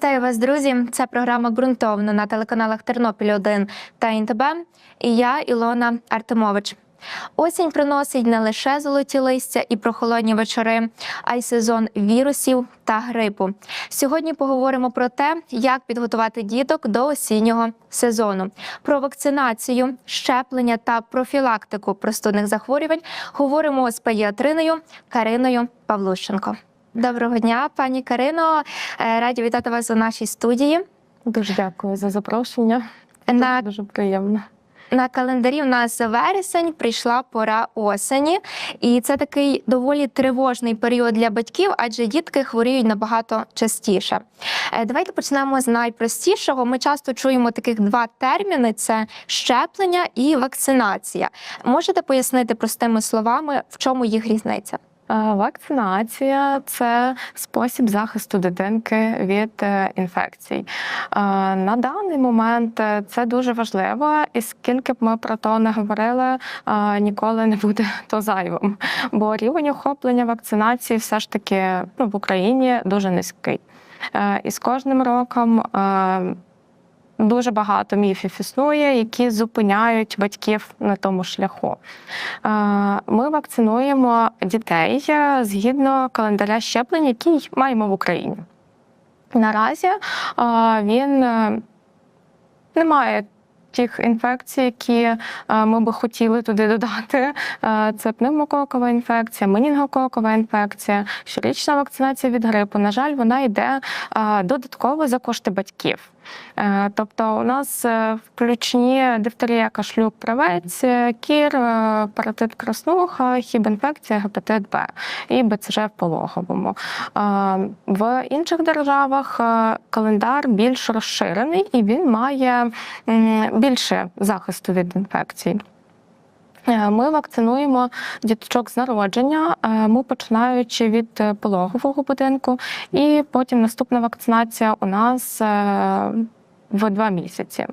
Вітаю вас, друзі! Це програма ґрунтовно на телеканалах Тернопіль 1 та ІНТБ. І я, Ілона Артемович. Осінь приносить не лише золоті листя і прохолодні вечори, а й сезон вірусів та грипу. Сьогодні поговоримо про те, як підготувати діток до осіннього сезону. Про вакцинацію, щеплення та профілактику простудних захворювань говоримо з педіатриною Кариною Павлущенко. Доброго дня, пані Карино. Е, Раді вітати вас у нашій студії. Дуже дякую за запрошення. На, Дуже приємно. на календарі в нас вересень, прийшла пора осені, і це такий доволі тривожний період для батьків, адже дітки хворіють набагато частіше. Е, Давайте почнемо з найпростішого. Ми часто чуємо таких два терміни: це щеплення і вакцинація. Можете пояснити простими словами, в чому їх різниця? Е, Вакцинація це спосіб захисту дитинки від е, інфекцій. Е, На даний момент це дуже важливо, і скільки б ми про то не говорили, ніколи не буде то зайвим. Бо рівень охоплення вакцинації все ж таки ну, в Україні дуже низький. І з кожним роком. Дуже багато міфів існує, які зупиняють батьків на тому шляху. Ми вакцинуємо дітей е, згідно календаря щеплень, який маємо в Україні. Наразі е, він е, не має тих інфекцій, які ми би хотіли туди додати. Це пневмококова інфекція, менінгококова інфекція, щорічна вакцинація від грипу. На жаль, вона йде додатково за кошти батьків. Е, Тобто у нас е, включені дифтерія, кашлюк, правець, е, кір, паратит краснуха, хібінфекція, гепатит Б і БЦЖ в пологовому. В інших державах календар більш розширений і він має більше захисту від інфекцій. Е, Ми вакцинуємо діточок з народження, е, ми починаючи від е, пологового будинку, і потім наступна вакцинація у нас в два місяці.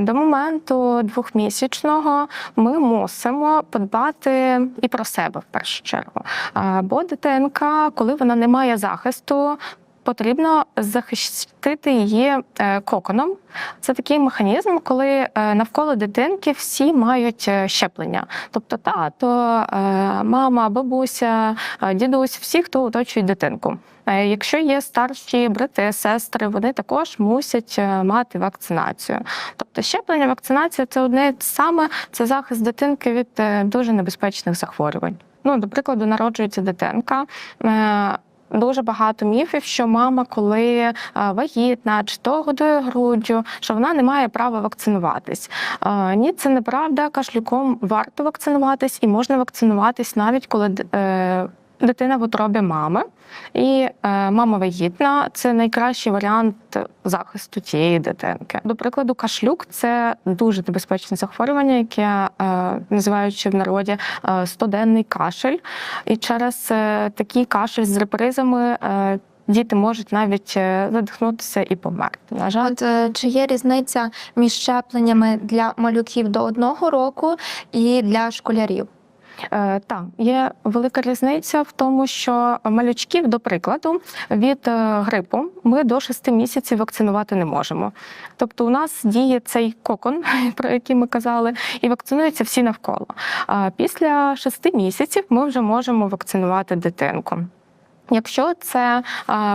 До моменту двохмісячного ми мусимо подбати і про себе в першу чергу. Бо дитинка, коли вона не має захисту, потрібно захистити її е, коконом. Це такий механізм, коли е, навколо дитинки всі мають е, щеплення. Тобто тато, мама, бабуся, дідусь, всі, хто оточує дитинку. Якщо є старші брати, сестри, вони також мусять мати вакцинацію. Тобто щеплення, вакцинація це одне саме це захист дитинки від дуже небезпечних захворювань. Ну, до прикладу, народжується дитинка. Дуже багато міфів, що мама, коли е, вагітна чи то годує груддю, що вона не має права вакцинуватись. Е, Ні, це неправда. Кашлюком варто вакцинуватись, і можна вакцинуватись навіть коли е, дитина в утробі мами, і е, мама вагітна. Це найкращий варіант захисту тієї дитинки. До прикладу, кашлюк це дуже небезпечне захворювання, яке е, називаючи в народі е, стоденний кашель. І через такий кашель з репризами діти можуть навіть задихнутися і померти. На жаль, От чи є різниця між щепленнями для малюків до одного року і для школярів? Е, Так, є велика різниця в тому, що малючків, до прикладу, від е, грипу ми до 6 місяців вакцинувати не можемо. Тобто, у нас діє цей кокон, про який ми казали, і вакцинуються всі навколо. А після 6 місяців ми вже можемо вакцинувати дитинку. Якщо це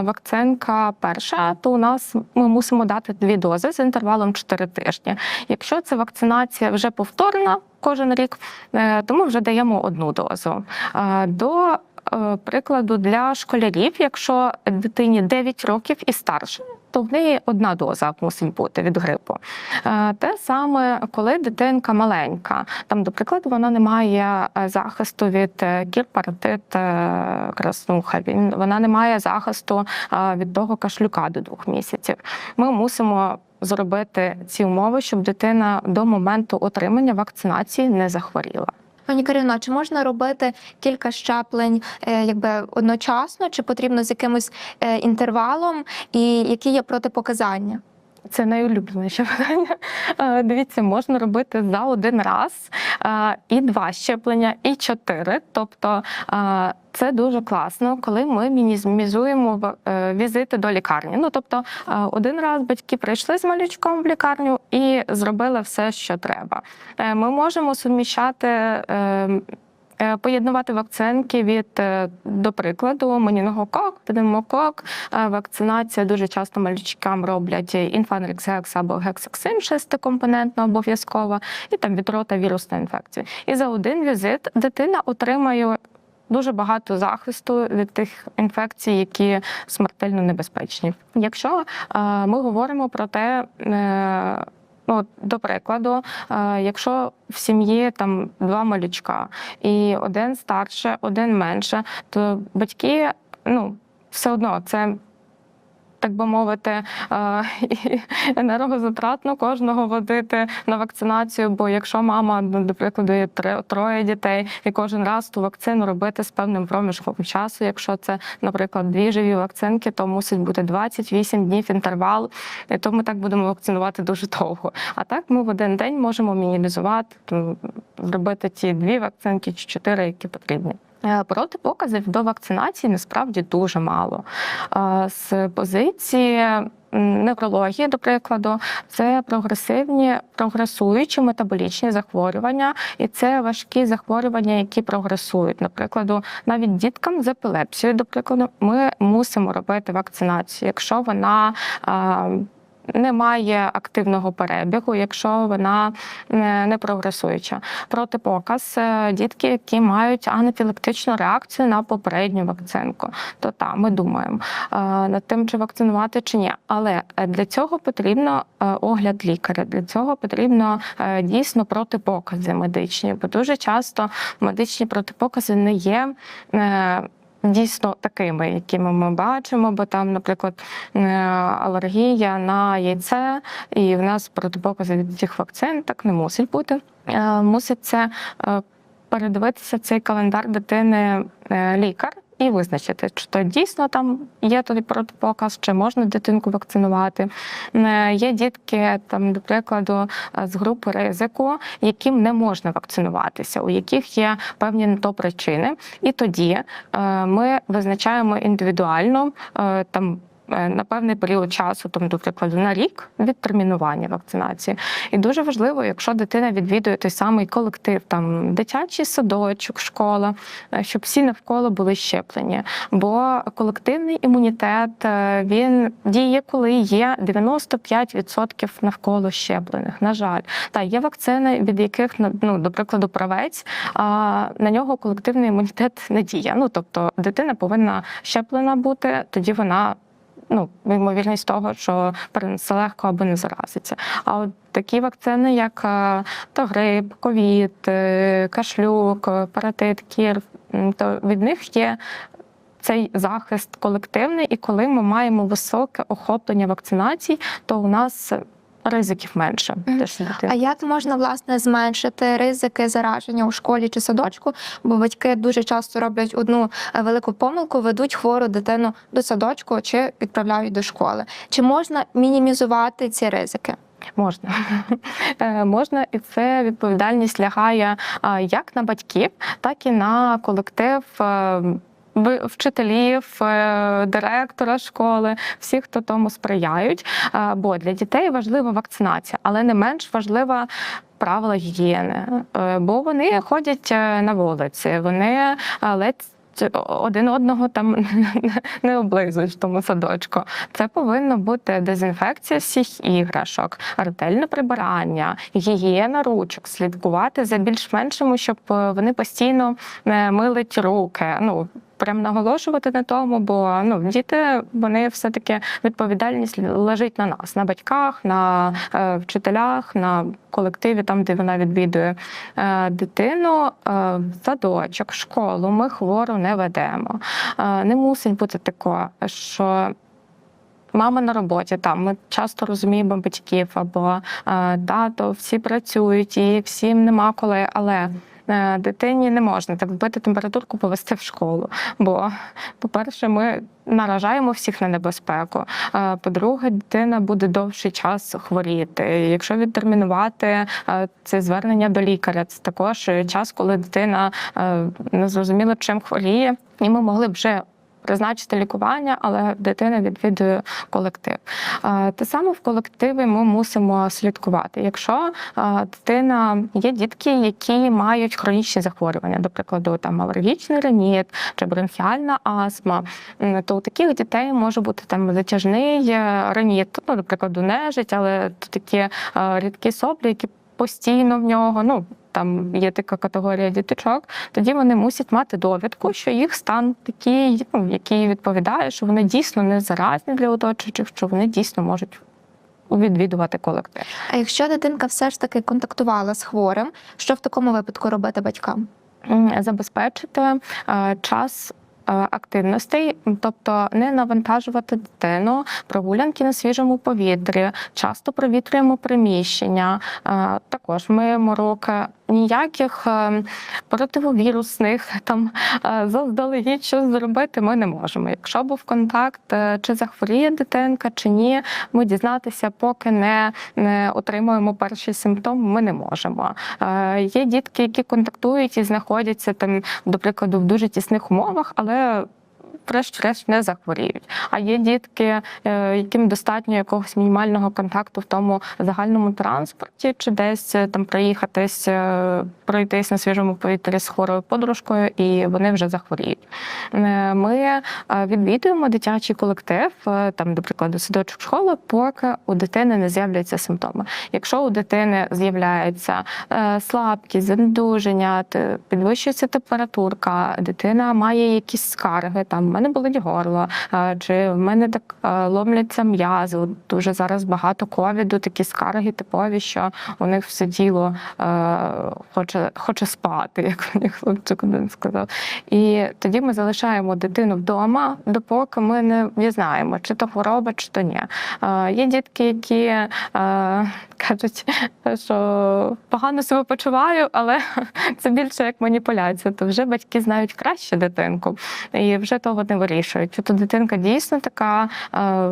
вакцинка перша, то у нас ми мусимо дати дві дози з інтервалом 4 тижні. Якщо це вакцинація вже повторна кожен рік, е, то ми вже даємо одну дозу. До е, прикладу для школярів, якщо дитині 9 років і старше. То в неї одна доза мусить бути від грипу. Е, Те саме, коли дитинка маленька, там, до прикладу, вона не має захисту від кір, паротит, е, краснуха. Вона не має захисту від того кашлюка до двох місяців. Ми мусимо зробити ці умови, щоб дитина до моменту отримання вакцинації не захворіла. Пані Каріно, чи можна робити кілька щеплень е, якби одночасно, чи потрібно з якимось е, інтервалом, і які є протипоказання? Це найулюбленіше питання. Е, Дивіться, можна робити за один раз е, і два щеплення, і чотири. Тобто е, це дуже класно, коли ми мінімізуємо візити до лікарні. Ну тобто, один раз батьки прийшли з малючком в лікарню і зробили все, що треба. Ми можемо суміщати. Е, Поєднувати вакцинки від, е, до прикладу, менінгокок, пневмокок, Е, Вакцинація дуже часто малючкам роблять інфанрикс гекс або гексаксин шестикомпонентно обов'язково, і там від рота вірусна інфекція. І за один візит дитина отримає дуже багато захисту від тих інфекцій, які смертельно небезпечні. Якщо е, ми говоримо про те, е, Ну, до прикладу, е, якщо в сім'ї там два малючка, і один старше, один менше, то батьки, ну, все одно це. Так би мовити, е, енергозатратно кожного водити на вакцинацію. Бо якщо мама, до прикладу, є троє дітей, і кожен раз ту вакцину робити з певним проміжком часу. Якщо це, наприклад, дві живі вакцинки, то мусить бути 28 днів інтервал, і то ми так будемо вакцинувати дуже довго. А так ми в один день можемо мінімізувати, зробити ті дві вакцинки чи чотири, які потрібні. Е, Протипоказів до вакцинації насправді дуже мало. Е, З позиції неврології, до прикладу, це прогресивні, прогресуючі метаболічні захворювання, і це важкі захворювання, які прогресують. Наприклад, навіть діткам з епілепсією, до прикладу, ми мусимо робити вакцинацію, якщо вона. Е, не має активного перебігу, якщо вона не прогресуюча. Протипоказ е, дітки, які мають анафілактичну реакцію на попередню вакцинку, то там ми думаємо е, над тим, чи вакцинувати чи ні. Але е, для цього потрібно огляд лікаря. Для цього потрібно дійсно протипокази медичні, бо дуже часто медичні протипокази не є. Дійсно такими, якими ми бачимо, бо там, наприклад, е, алергія на яйце, і в нас протипокази від цих вакцин так не мусить бути. Е, Мусить це е, передивитися цей календар дитини лікар. І визначити, чи то дійсно там є той протипоказ, чи можна дитинку вакцинувати. Є дітки, там, до прикладу, е, з групи ризику, яким не можна вакцинуватися, у яких є певні на то причини. І тоді е, ми визначаємо індивідуально е, там. Е, На певний період часу, там, до прикладу, на рік відтермінування вакцинації. І дуже важливо, якщо дитина відвідує той самий колектив, там дитячий садочок, школа, е, щоб всі навколо були щеплені. Бо колективний імунітет е, він діє, коли є 95% навколо щеплених. На жаль, та є вакцини, від яких ну, до прикладу, правець, а на нього колективний імунітет не діє. Ну тобто дитина повинна щеплена бути, тоді вона. Ну, ймовірність того, що перенесе легко або не заразиться. А от такі вакцини, як е, то грип, ковід, е, кашлюк, е, паратит, кір, то від них є цей захист колективний, і коли ми маємо високе охоплення вакцинацій, то у нас ризиків менше. Теж. А як можна власне зменшити ризики зараження у школі чи садочку? Бо батьки дуже часто роблять одну е, велику помилку, ведуть хвору дитину до садочку чи відправляють до школи. Чи можна мінімізувати ці ризики? Можна. Е, Можна, і це відповідальність лягає як на батьків, так і на колектив. Вчителів, е, директора школи, всіх, хто тому сприяють. Бо для дітей важлива вакцинація, але не менш важлива правила гігієни, Е, бо вони ходять е, на вулиці, вони ледь один одного там не облизують в тому садочку. Це повинно бути дезінфекція всіх іграшок, ретельне прибирання, гігієна ручок, слідкувати за більш-меншими, щоб е, вони постійно е, мили руки. Ну прям наголошувати на тому, бо ну діти вони все таки відповідальність лежить на нас, на батьках, на е, вчителях, на колективі, там де вона відвідує е, дитину. Е, садочок, школу ми хвору не ведемо. Е, не мусить бути такого, що. Мама на роботі там ми часто розуміємо батьків або е, тато, всі працюють і всім нема коли. Але дитині не можна так вбити температурку, повести в школу. Бо, по-перше, ми наражаємо всіх на небезпеку. Е, По-друге, дитина буде довший час хворіти. Якщо відтермінувати е, це звернення до лікаря, це також час, коли дитина е, не зрозуміла, чим хворіє, і ми могли б вже. Призначити лікування, але дитина відвідує колектив. Е, Те саме в колективі ми мусимо слідкувати. Якщо е, дитина є дітки, які мають хронічні захворювання, до прикладу, там алергічний реніт чи бронхіальна астма, то у таких дітей може бути там затяжний е, реніт, ну, до прикладу, нежить, але то такі рідкі соплі, які постійно в нього. ну, там є така категорія діточок, тоді вони мусять мати довідку, що їх стан такий, ну, який відповідає, що вони дійсно не заразні для оточуючих, що вони дійсно можуть відвідувати колектив. А якщо дитинка все ж таки контактувала з хворим, що в такому випадку робити батькам? Забезпечити е, час. е, Активностей, тобто не навантажувати дитину, прогулянки на свіжому повітрі, часто провітрюємо приміщення, е, також миємо руки. Ніяких е, противовірусних там е, заздалегідь щось зробити ми не можемо. Якщо був контакт, е, чи захворіє дитинка, чи ні, ми дізнатися, поки не, не отримуємо перші симптоми, ми не можемо. Є дітки, які контактують і знаходяться там, до прикладу, в дуже тісних умовах, але. Врешті-решт не захворіють. А є дітки, е, яким достатньо якогось мінімального контакту в тому загальному транспорті, чи десь е, там проїхатись, е, пройтись на свіжому повітрі з хворою подружкою, і вони вже захворіють. Ми відвідуємо дитячий колектив, там, до прикладу, садочок школа, поки у дитини не з'являються симптоми. Якщо у дитини з'являється слабкість, занедуження, підвищується температурка, дитина має якісь скарги, там мене болить горло, чи в мене так ломляться м'язи. Дуже зараз багато ковіду, такі скарги типові, що у них все тіло е, хоче, хоче спати, як мені хлопчик один сказав. І тоді ми залишаємо дитину вдома, допоки ми не знаємо, чи то хвороба, чи то ні. Є дітки, які кажуть, що погано себе почуваю, але це більше як маніпуляція. То вже батьки знають краще дитинку і вже того не вирішують. Чи то дитинка дійсно така. е,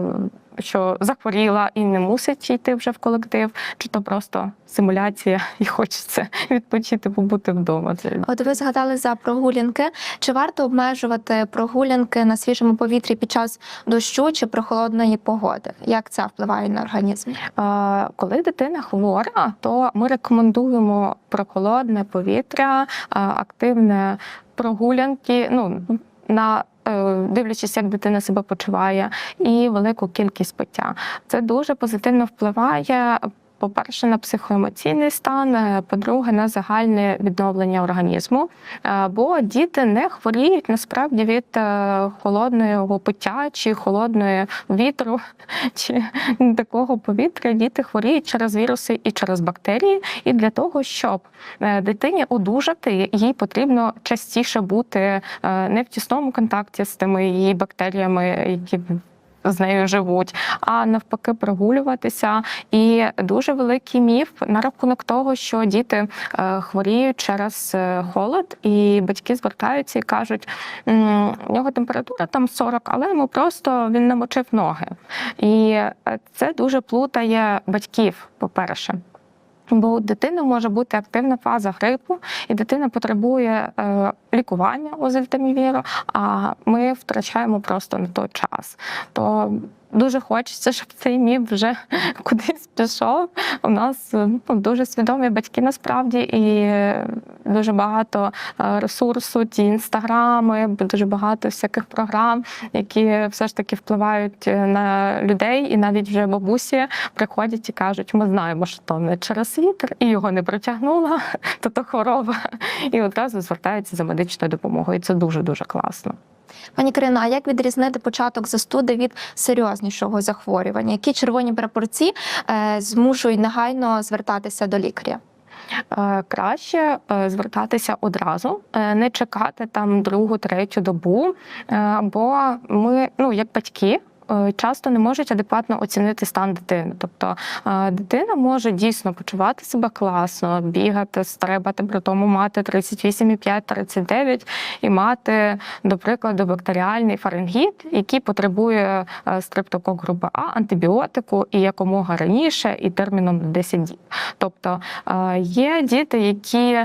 Що захворіла і не мусить йти вже в колектив, чи то просто симуляція і хочеться відпочити, побути вдома. От ви згадали за прогулянки. Чи варто обмежувати прогулянки на свіжому повітрі під час дощу чи прохолодної погоди? Як це впливає на організм? Е, Коли дитина хвора, то ми рекомендуємо прохолодне повітря, е, активне прогулянки. Ну на дивлячись, як дитина себе почуває, і велику кількість пиття. Це дуже позитивно впливає. По-перше, на психоемоційний стан, е, по-друге, на загальне відновлення організму. Е, Бо діти не хворіють насправді від е, холодного пиття чи холодної вітру, чи такого повітря. Діти хворіють через віруси і через бактерії. І для того, щоб дитині одужати, їй потрібно частіше бути не в тісному контакті з тими її бактеріями, які з нею живуть, а навпаки, прогулюватися. І дуже великий міф на рахунок того, що діти е, хворіють через е, холод, і батьки звертаються і кажуть, «М, у нього температура там 40, але йому просто він намочив ноги. І е, це дуже плутає батьків, по-перше. Бо у дитини може бути активна фаза грипу, і дитина потребує лікування озельтамівіру, а ми втрачаємо просто на той час. То дуже хочеться, щоб цей міф вже кудись пішов. У нас ну, дуже свідомі батьки насправді, і дуже багато е, ресурсу, ті інстаграми, дуже багато всяких програм, які все ж таки впливають е, на людей, і навіть вже бабусі приходять і кажуть: ми знаємо, що то не через вітер, і його не протягнула, то то хвороба, і одразу звертаються за медичною допомогою. І це дуже дуже класно. Пані Кирина, а як відрізнити початок застуди від серйознішого захворювання? Які червоні прапорці е, змушують негайно звертатися до лікаря? Е, Краще е, звертатися одразу, не чекати там другу, третю добу. Бо ми, ну як батьки. Е, часто не можуть адекватно оцінити стан дитини. Тобто е, дитина може дійсно почувати себе класно, бігати, стрибати, при тому мати 38,5-39 і мати, до прикладу, бактеріальний фарингіт, який потребує е, стрептокок групи А, антибіотику і якомога раніше, і терміном на 10 діб. Тобто є діти, які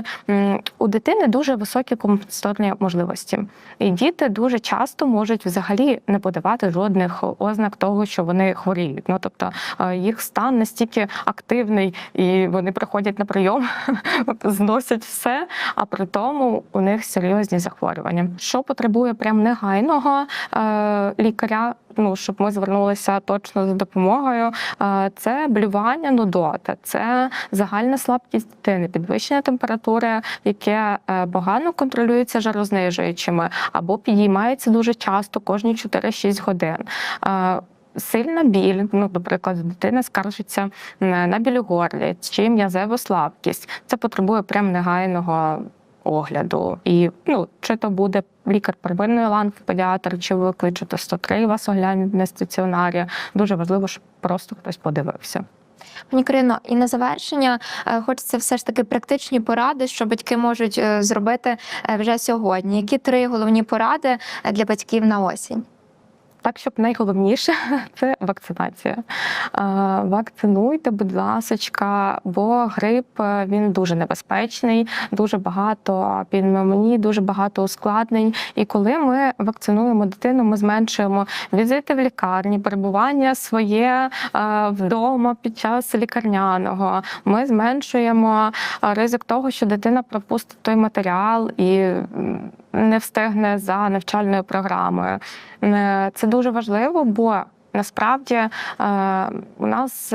у дитини дуже високі компенсаторні можливості, і діти дуже часто можуть взагалі не подавати жодних ознак того, що вони хворіють. Ну тобто е, їх стан настільки активний, і вони приходять на прийом, зносять все, а при тому у них серйозні захворювання. Що потребує прям негайного е, лікаря? Ну, щоб ми звернулися точно за допомогою. Е, Це блювання, нудота, це загальна слабкість дитини, підвищення температури, яке е, погано контролюється жарознижуючими, або підіймається дуже часто кожні 4-6 годин. Сильна біль, ну, наприклад, дитина скаржиться на біль у горлі чи м'язеву слабкість. Це потребує прям негайного огляду. І ну, чи то буде лікар первинної ланки, педіатр, чи ви кличете 103 вас оглянуть на стаціонарі. Дуже важливо, щоб просто хтось подивився. Пані Карино, і на завершення е, хочеться все ж таки практичні поради, що батьки можуть е, зробити е, вже сьогодні. Які три головні поради для батьків на осінь? Так, щоб найголовніше це вакцинація. Вакцинуйте, будь ласочка, бо грип е, він дуже небезпечний, дуже багато пневмоній, дуже багато ускладнень. І коли ми вакцинуємо дитину, ми зменшуємо візити в лікарні, перебування своє е, вдома під час лікарняного. Ми зменшуємо е, ризик того, що дитина пропустить той матеріал і не встигне за навчальною програмою. Е, Це дуже важливо, бо насправді е, у нас.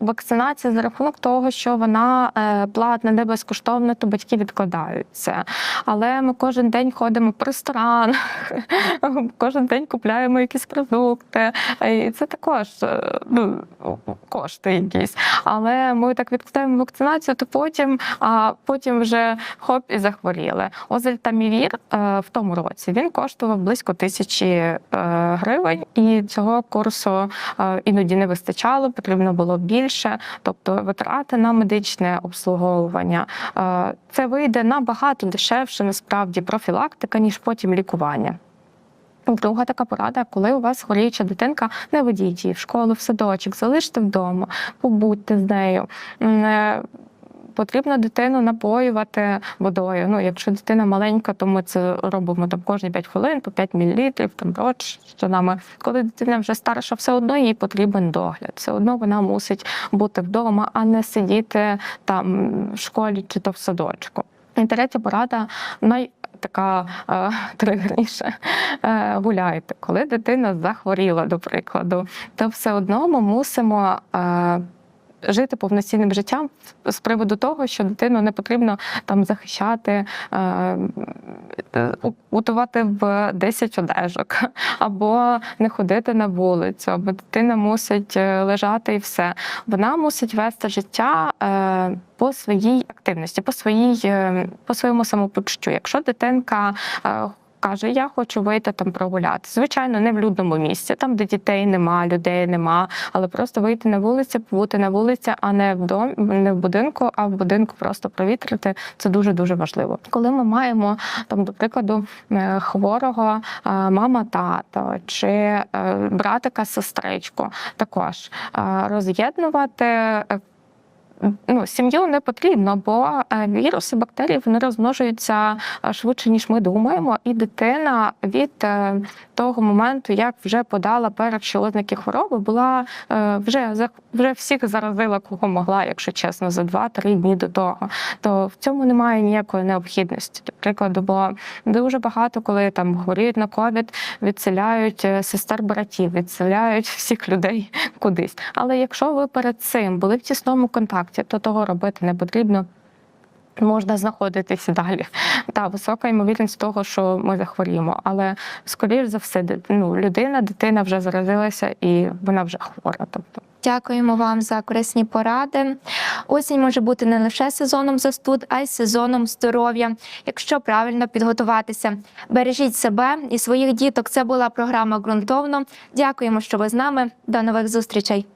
Вакцинація за рахунок того, що вона е, платна, не безкоштовна, то батьки відкладають це. Але ми кожен день ходимо в ресторан, кожен день купляємо якісь продукти. е, І це також е, ну, кошти якісь. Але ми так відкладаємо вакцинацію, то потім, а потім вже хоп і захворіли. Озельтамівір в тому році він коштував близько тисячі гривень, і цього курсу іноді не вистачало, потрібно було більше. Тобто витрати на медичне обслуговування. Е, Це вийде набагато дешевше, насправді, профілактика, ніж потім лікування. Друга така порада, коли у вас хворіюча дитинка, не ведіть її в школу, в садочок, залиште вдома, побудьте з нею. Потрібно дитину напоювати водою. Ну, якщо дитина маленька, то ми це робимо там кожні 5 хвилин, по 5 мл, там розчинами. Коли дитина вже старша, все одно їй потрібен догляд. Все одно вона мусить бути вдома, а не сидіти там в школі чи то в садочку. І третя порада най. Така е, тригерніша. Е, гуляйте. Коли дитина захворіла, до прикладу, то все одно ми мусимо е, жити повноцінним життям з приводу того, що дитину не потрібно там захищати, е, утувати в 10 одежок, або не ходити на вулицю, або дитина мусить е, лежати і все. Вона мусить вести життя. Е, по своїй активності, по своїй е, по своєму самопочуттю. Якщо дитинка е, каже, я хочу вийти там прогуляти. Звичайно, не в людному місці, там, де дітей нема, людей нема, але просто вийти на вулицю, побути на вулиці, а не в дом, не в будинку, а в будинку просто провітрити. Це дуже дуже важливо. Коли ми маємо там, до прикладу, е, хворого е, мама, тато чи е, братика, сестричку, також роз'єднувати. Ну, сім'ю не потрібно, бо е, віруси, бактерії вони розмножуються е, швидше, ніж ми думаємо, і дитина від е, того моменту, як вже подала перші ознаки хвороби, була вже вже всіх заразила, кого могла, якщо чесно, за 2-3 дні до того. То в цьому немає ніякої необхідності. До прикладу, бо дуже багато, коли там хворіють на ковід, відселяють сестер братів, відселяють всіх людей кудись. Але якщо ви перед цим були в тісному контакті, то того робити не потрібно. можна знаходитися далі. Та висока ймовірність того, що ми захворіємо. Але скоріш за все, ну, людина, дитина вже заразилася і вона вже хвора. Тобто. Дякуємо вам за корисні поради. Осінь може бути не лише сезоном застуд, а й сезоном здоров'я, якщо правильно підготуватися. Бережіть себе і своїх діток. Це була програма ґрунтовно. Дякуємо, що ви з нами. До нових зустрічей.